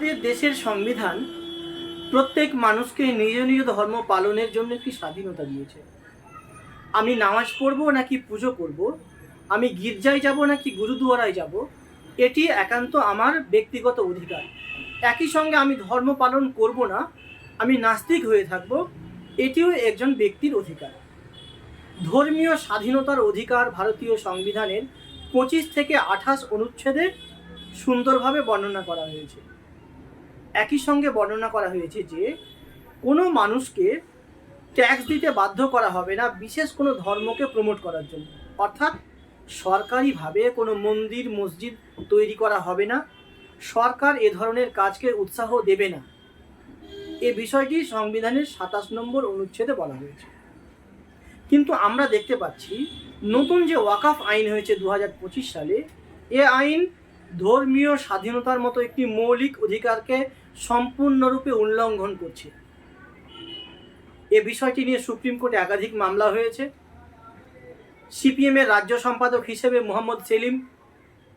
আমাদের দেশের সংবিধান প্রত্যেক মানুষকে নিজ নিজ ধর্ম পালনের জন্য একটি স্বাধীনতা দিয়েছে? আমি নামাজ পড়ব নাকি পুজো করব? আমি গির্জায় যাব নাকি গুরুদুয়ারায় যাব? এটি একান্ত আমার ব্যক্তিগত অধিকার। একই সঙ্গে আমি ধর্ম পালন করব না, আমি নাস্তিক হয়ে থাকব, এটিও একজন ব্যক্তির অধিকার। ধর্মীয় স্বাধীনতার অধিকার ভারতীয় সংবিধানের পঁচিশ থেকে আঠাশ অনুচ্ছেদে সুন্দরভাবে বর্ণনা করা হয়েছে। একই সঙ্গে বর্ণনা করা হয়েছে যে কোনো মানুষকে ট্যাক্স দিতে বাধ্য করা হবে না বিশেষ কোনো ধর্মকে প্রমোট করার জন্য। অর্থাৎ সরকারিভাবে কোনো মন্দির, মসজিদ তৈরি করা হবে না। সরকার এ ধরনের কাজকে উৎসাহ দেবে না। এ বিষয়টি সংবিধানের সাতাশ নম্বর অনুচ্ছেদে বলা হয়েছে। কিন্তু আমরা দেখতে পাচ্ছি, নতুন যে ওয়াকাফ আইন হয়েছে দু হাজার পঁচিশ সালে, এ আইন ধর্মীয় স্বাধীনতার মতো একটি মৌলিক অধিকারকে সম্পূর্ণরূপে উল্লঙ্ঘন করছে। এ বিষয়টি নিয়ে সুপ্রিম কোর্টে একাধিক মামলা হয়েছে। সিপিএমের রাজ্য সম্পাদক হিসেবে মোহাম্মদ সেলিম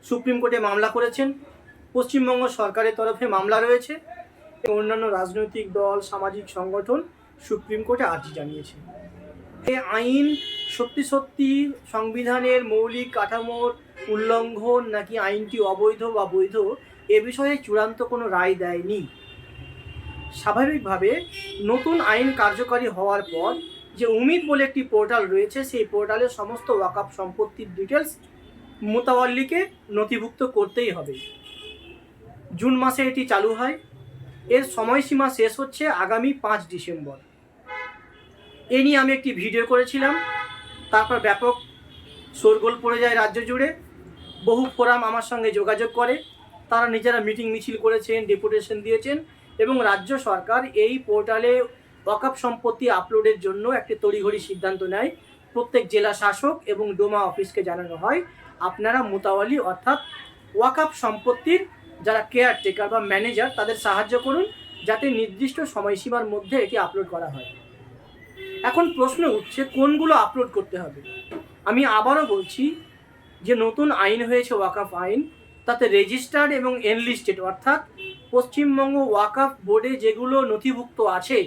সুপ্রিম কোর্টে মামলা করেছেন। পশ্চিমবঙ্গ সরকারের তরফে মামলা রয়েছে। অন্যান্য রাজনৈতিক দল, সামাজিক সংগঠন সুপ্রিম কোর্টে আর্জি জানিয়েছে। এ আইন সত্যি সত্যি সংবিধানের মৌলিক কাঠামোর উল্লঙ্ঘন নাকি আইনটি অবৈধ বা বৈধ, এ বিষয়ে চূড়ান্ত কোনো রায় দেয়নি। স্বাভাবিকভাবে নতুন আইন কার্যকারী হওয়ার পর যে উমিদ বলে একটি পোর্টাল রয়েছে, সেই পোর্টালে সমস্ত ওয়াকাপ সম্পত্তির ডিটেলস মোতাওয়াল্লিকে নথিভুক্ত করতেই হবে। জুন মাসে এটি চালু হয়। এর সময়সীমা শেষ হচ্ছে আগামী পাঁচ ডিসেম্বর। এ নিয়ে আমি একটি ভিডিও করেছিলাম। তারপর ব্যাপক শোরগোল পড়ে যায় রাজ্য জুড়ে। বহু ফোরাম আমার সঙ্গে যোগাযোগ করে। তারা নিজেরা মিটিং মিছিল করেছেন, ডেপুটেশন দিয়েছেন। এবং রাজ্য সরকার এই পোর্টালে ওয়াকাপ সম্পত্তি আপলোডের জন্য একটি তড়িঘড়ি সিদ্ধান্ত নেয়। প্রত্যেক জেলা শাসক এবং ডোমা অফিসকে জানানো হয়, আপনারা মোতাওয়ালি অর্থাৎ ওয়াকাপ সম্পত্তির যারা কেয়ার টেকার বা ম্যানেজার তাদের সাহায্য করুন যাতে নির্দিষ্ট সময়সীমার মধ্যে এটি আপলোড করা হয়। এখন প্রশ্ন উঠছে, কোনগুলো আপলোড করতে হবে? আমি আবারও বলছি যে নতুন আইন হয়েছে ওয়াকাফ আইন, তাতে রেজিস্টার্ড এবং এনলিস্টেড অর্থাৎ পশ্চিমবঙ্গ ওয়াকাফ বোর্ডে যেগুলো নথিভুক্ত আছে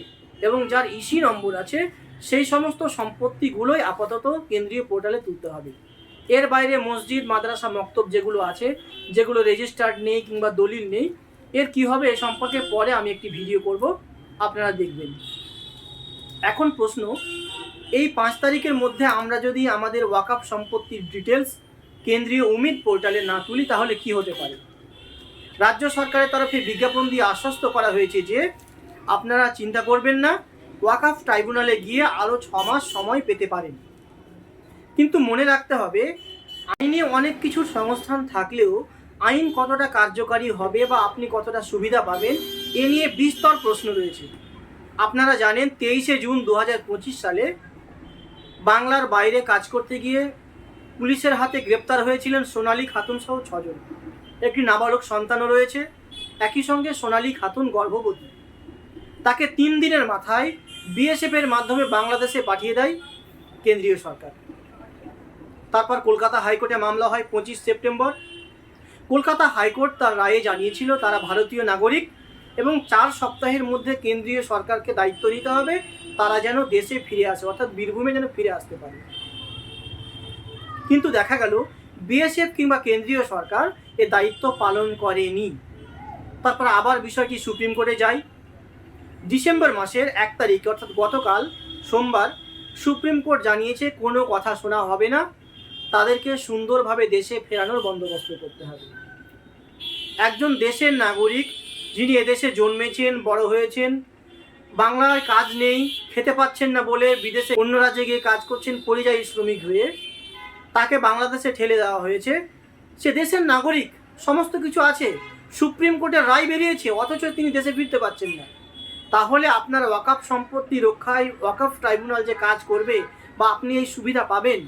এবং যার ইসি নম্বর আছে, সেই সমস্ত সম্পত্তিগুলোই আপাতত কেন্দ্রীয় পোর্টালে তুলতে হবে। এর বাইরে মসজিদ, মাদ্রাসা, মক্তব যেগুলো আছে, যেগুলো রেজিস্টার্ড নেই কিংবা দলিল নেই, এর কি হবে এ সম্পর্কে পরে আমি একটি ভিডিও করব, আপনারা দেখবেন। এখন প্রশ্ন, এই পাঁচ তারিখের মধ্যে আমরা যদি আমাদের ওয়াকাফ সম্পত্তির ডিটেলস কেন্দ্রীয় উমিদ পোর্টালে না তুলি, তাহলে কি হতে পারে? রাজ্য সরকারের তরফে বিজ্ঞাপন দিয়ে আশ্বস্ত করা হয়েছে যে আপনারা চিন্তা করবেন না, ওয়াকাফ ট্রাইব্যুনালে গিয়ে আরও ছ মাস সময় পেতে পারেন। কিন্তু মনে রাখতে হবে, আইনে অনেক কিছু সংস্থান থাকলেও আইন কতটা কার্যকারী হবে বা আপনি কতটা সুবিধা পাবেন, এ নিয়ে বিস্তর প্রশ্ন রয়েছে। আপনারা জানেন, তেইশে জুন দু হাজার পঁচিশ সালে বাংলার বাইরে কাজ করতে গিয়ে পুলিশের হাতে গ্রেপ্তার হয়েছিলেন সোনালী খাতুন সহ ছজন। একটি নাবালক সন্তানও রয়েছে, একই সঙ্গে সোনালী খাতুন গর্ভবতী। তাকে তিন দিনের মাথায় বিএসএফ এর মাধ্যমে বাংলাদেশে পাঠিয়ে দেয় কেন্দ্রীয় সরকার। তারপর কলকাতা হাইকোর্টে মামলা হয় পঁচিশ সেপ্টেম্বর। কলকাতা হাইকোর্ট তার রায়ে জানিয়েছিল, তারা ভারতীয় নাগরিক এবং চার সপ্তাহের মধ্যে কেন্দ্রীয় সরকারকে দায়িত্ব নিতে হবে, তারা যেন দেশে ফিরে আসে, অর্থাৎ বীরভূমে যেন ফিরে আসতে পারে। কিন্তু দেখা গেল বিএসএফ কিংবা কেন্দ্রীয় সরকার এ দায়িত্ব পালন করেনি। তারপর আবার বিষয়টি সুপ্রিম কোর্টে যায়। ডিসেম্বর মাসের এক তারিখ, অর্থাৎ গতকাল সোমবার, সুপ্রিম কোর্ট জানিয়েছে কোনো কথা শোনা হবে না। তাদেরকে সুন্দরভাবে দেশে ফেরানোর বন্দোবস্ত করতে হবে। একজন দেশের নাগরিক যিনি এদেশে জন্মেছেন, বড় হয়েছেন, বাংলায় কাজ নেই, খেতে পাচ্ছেন না বলে বিদেশে অন্য রাজ্যে গিয়ে কাজ করছেন, পরিযায়ী শ্রমিক হয়ে তাকে বাংলাদেশে ঠেলে দেওয়া হয়েছে। সে দেশের নাগরিক, সমস্ত কিছু আছে। সুপ্রিম কোর্টের রায় বেরিয়েছে, অথচ তিনি দেশে ফিরতে পারছেন না। তাহলে আপনার ওয়াকাফ সম্পত্তি রক্ষায়, ওয়াকাফ ট্রাইব্যুনাল যে কাজ করবে বা আপনি এই সুবিধা পাবেন,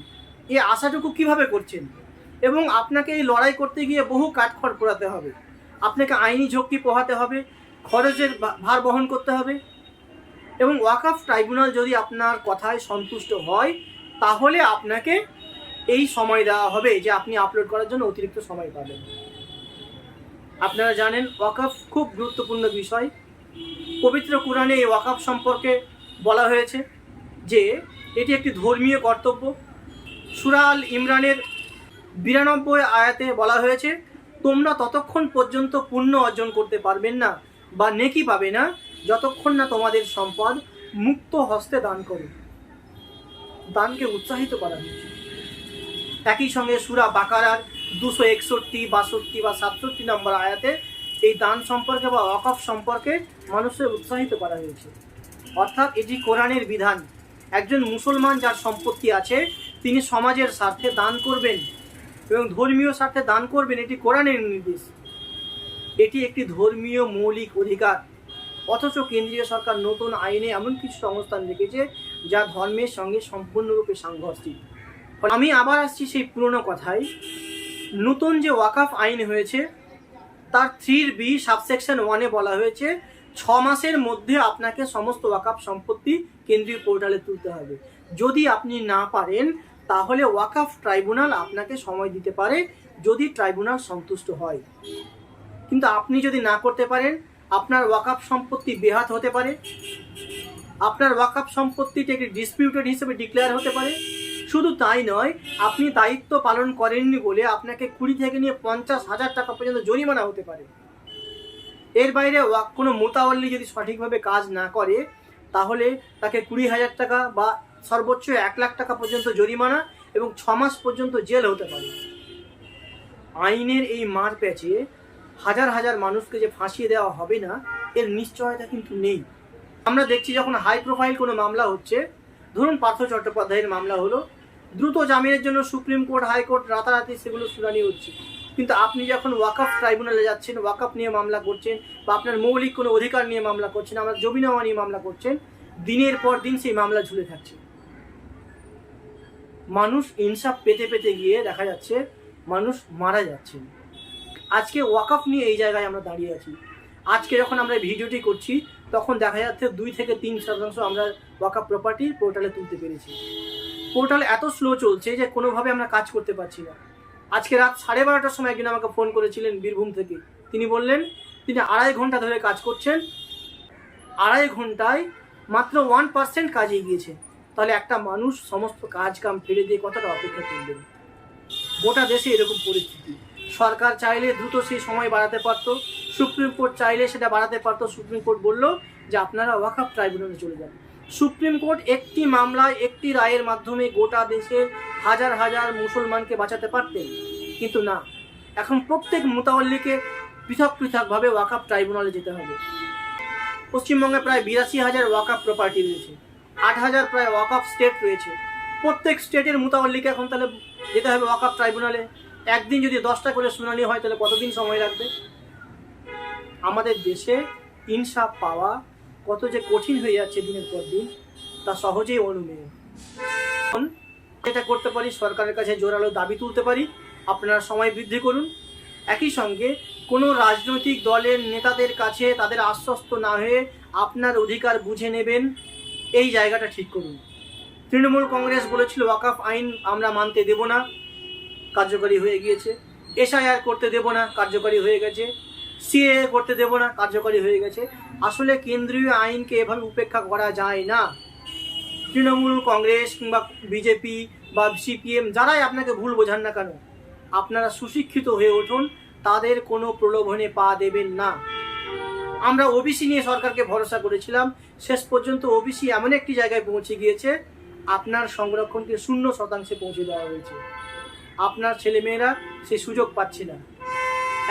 এ আশাটুকু কীভাবে করছেন? এবং আপনাকে এই লড়াই করতে গিয়ে বহু কাঠখড় পোড়াতে হবে। আপনাকে আইনি ঝক্কি পোহাতে হবে, খরচের ভার বহন করতে হবে। এবং ওয়াকাফ ট্রাইব্যুনাল যদি আপনার কথায় সন্তুষ্ট হয়, তাহলে আপনাকে এই সময় দেওয়া হবে যে আপনি আপলোড করার জন্য অতিরিক্ত সময় পাবেন। আপনারা জানেন, ওয়াকাফ খুব গুরুত্বপূর্ণ বিষয়। পবিত্র কোরআনে এই ওয়াকাফ সম্পর্কে বলা হয়েছে যে, এটি একটি ধর্মীয় কর্তব্য। সুরাল ইমরানের বিরানব্বই আয়াতে বলা হয়েছে, তোমরা ততক্ষণ পর্যন্ত পুণ্য অর্জন করতে পারবেন না বা নেকি পাবে না, যতক্ষণ না তোমাদের সম্পদ মুক্ত হস্তে দান করো। দানকে উৎসাহিত করা হয়েছে। একই সঙ্গে সুরা বাকারার দুশো একষট্টি, বাষট্টি বা সাতষট্টি নম্বর আয়াতে এই দান সম্পর্কে বা অকফ সম্পর্কে মানুষের উৎসাহিত করা হয়েছে। অর্থাৎ এটি কোরআনের বিধান। একজন মুসলমান যার সম্পত্তি আছে, তিনি সমাজের স্বার্থে দান করবেন এবং ধর্মীয় স্বার্থে দান করবেন, এটি কোরআনের নির্দেশ। এটি একটি ধর্মীয় মৌলিক অধিকার। অথচ কেন্দ্রীয় সরকার নতুন আইনে এমন কিছু সংস্থান রেখেছে যা ধর্মের সঙ্গে সম্পূর্ণরূপে সাংঘর্ষিক। আমি আবার আসছি সেই পুরনো কথায়। নতুন যে ওয়াকাফ আইন হয়েছে, তার থ্রির বি সাবসেকশন ওয়ানে বলা হয়েছে, ছ মাসের মধ্যে আপনাকে সমস্ত ওয়াকাফ সম্পত্তি কেন্দ্রীয় পোর্টালে তুলতে হবে। যদি আপনি না পারেন, তাহলে ওয়াকাফ ট্রাইব্যুনাল আপনাকে সময় দিতে পারে, যদি ট্রাইব্যুনাল সন্তুষ্ট হয়। কিন্তু আপনি যদি না করতে পারেন, আপনার ওয়াকাফ সম্পত্তি বেহাত হতে পারে। আপনার ওয়াকাফ সম্পত্তিটি একটি ডিসপিউটেড হিসেবে ডিক্লেয়ার হতে পারে। শুধু তাই নয়, আপনি দায়িত্ব পালন করেননি বলে আপনাকে কুড়ি থেকে নিয়ে পঞ্চাশ হাজার টাকা পর্যন্ত জরিমানা হতে পারে। এর বাইরে কোনো মোতাবল্লি যদি সঠিকভাবে কাজ না করে, তাহলে তাকে কুড়ি হাজার টাকা বা সর্বোচ্চ এক লাখ টাকা পর্যন্ত জরিমানা এবং ছ মাস পর্যন্ত জেল হতে পারে। আইনের এই মার প্যাচে হাজার হাজার মানুষকে যে ফাঁসিয়ে দেওয়া হবে না, এর নিশ্চয়তা কিন্তু নেই। আমরা দেখছি যখন হাই প্রোফাইল কোনো মামলা হচ্ছে, ধরুন পার্থ চট্টোপাধ্যায়ের মামলা হলো দ্রুত জামিনের জন্য সুপ্রিম কোর্ট হাইকোর্ট রাতারাতি সেগুলো শুনানি হচ্ছে। কিন্তু আপনি যখন ওয়াকফ ট্রাইব্যুনালে যাচ্ছেন, ওয়াকফ নিয়ে মামলা করছেন, বা আপনার মৌলিক কোনো অধিকার নিয়ে মামলা করছেন, আমার জমি নেওয়া নিয়ে মামলা করছেন, দিনের পর দিন সেই মামলা ঝুলে থাকছে। মানুষ ইনসাফ পেতে পেতে গিয়ে দেখা যাচ্ছে, মানুষ মারা যাচ্ছেন। আজকে ওয়াকফ নিয়ে এই জায়গায় আমরা দাঁড়িয়ে আছি। আজকে যখন আমরা ভিডিওটি করছি, তখন দেখা যাচ্ছে দুই থেকে তিন শতাংশ আমরা ওয়াকফ প্রপার্টি পোর্টালে তুলতে পেরেছি। পোর্টাল এত স্লো চলছে যে কোনোভাবে আমরা কাজ করতে পারছি না। আজকে রাত সাড়ে বারোটার সময় একজন আমাকে ফোন করেছিলেন বীরভূম থেকে। তিনি বললেন, তিনি আড়াই ঘণ্টা ধরে কাজ করছেন। আড়াই ঘন্টায় মাত্র ওয়ান পার্সেন্ট কাজ এগিয়েছে তাহলে একটা মানুষ সমস্ত কাজ কাম ফেলে দিয়ে কতটা অপেক্ষা করবেন গোটা দেশে এরকম পরিস্থিতি। সরকার চাইলে দ্রুত সেই সময় বাড়াতে পারতো। সুপ্রিম কোর্ট চাইলে সেটা বাড়াতে পারতো। সুপ্রিম কোর্ট বলল যে, আপনারা ওয়াকফ ট্রাইব্যুনালে চলে যান। সুপ্রিম কোর্ট একটি মামলায় একটি রায়ের মাধ্যমে গোটা দেশের হাজার হাজার মুসলমানকে বাঁচাতে পারতেন। কিন্তু না, এখন প্রত্যেক মোতাবল্লিকে পৃথক পৃথকভাবে ওয়াকফ ট্রাইব্যুনালে যেতে হবে। পশ্চিমবঙ্গে প্রায় বিরাশি হাজার ওয়াকফ প্রপার্টি রয়েছে। আট হাজার প্রায় ওয়াকফ স্টেট রয়েছে। প্রত্যেক স্টেটের মোতাবল্লিকে এখন তাহলে যেতে হবে ওয়াকফ ট্রাইব্যুনালে। একদিন যদি দশটা করে শুনানি হয়, তাহলে কতদিন সময় লাগবে? আমাদের দেশে ইনসাফ পাওয়া কত যে কঠিন হয়ে যাচ্ছে দিনের পর দিন, তা সহজেই অনুমেয় যেটা করতে পারি, সরকারের কাছে জোরালো দাবি তুলতে পারি, আপনারা সময় বৃদ্ধি করুন। একই সঙ্গে কোনো রাজনৈতিক দলের নেতাদের কাছে তাদের আশ্বস্ত না হয়ে আপনার অধিকার বুঝে নেবেন, এই জায়গাটা ঠিক করুন। তৃণমূল কংগ্রেস বলেছিল, ওয়াকাফ আইন আমরা মানতে দেব না। কার্যকরী হয়ে গিয়েছে। এসআইআর করতে দেব না, কার্যকরী হয়ে গেছে। সিএ করতে দেব না, কার্যকরী হয়ে গেছে। আসলে কেন্দ্রীয় আইনকে এভাবে উপেক্ষা করা যায় না। তৃণমূল, কংগ্রেস কিংবা বিজেপি বা সিপিএম যারাই আপনাকে ভুল বোঝান না কেন, আপনারা সুশিক্ষিত হয়ে উঠুন, তাদের কোনো প্রলোভনে পা দেবেন না। আমরা ওবিসি নিয়ে সরকারকে ভরসা করেছিলাম, শেষ পর্যন্ত ওবিসি এমন একটি জায়গায় পৌঁছে গিয়েছে, আপনার সংরক্ষণকে শূন্য শতাংশে পৌঁছে দেওয়া হয়েছে। আপনার ছেলেমেয়েরা সেই সুযোগ পাচ্ছে না।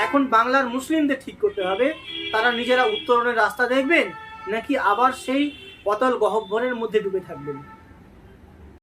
এখন বাংলার মুসলিমদের ঠিক করতে হবে। তারা নিজেরা উত্তরণের রাস্তা দেখবেন, নাকি আবার সেই অতল গহব্বরের মধ্যে ডুবে থাকবেন?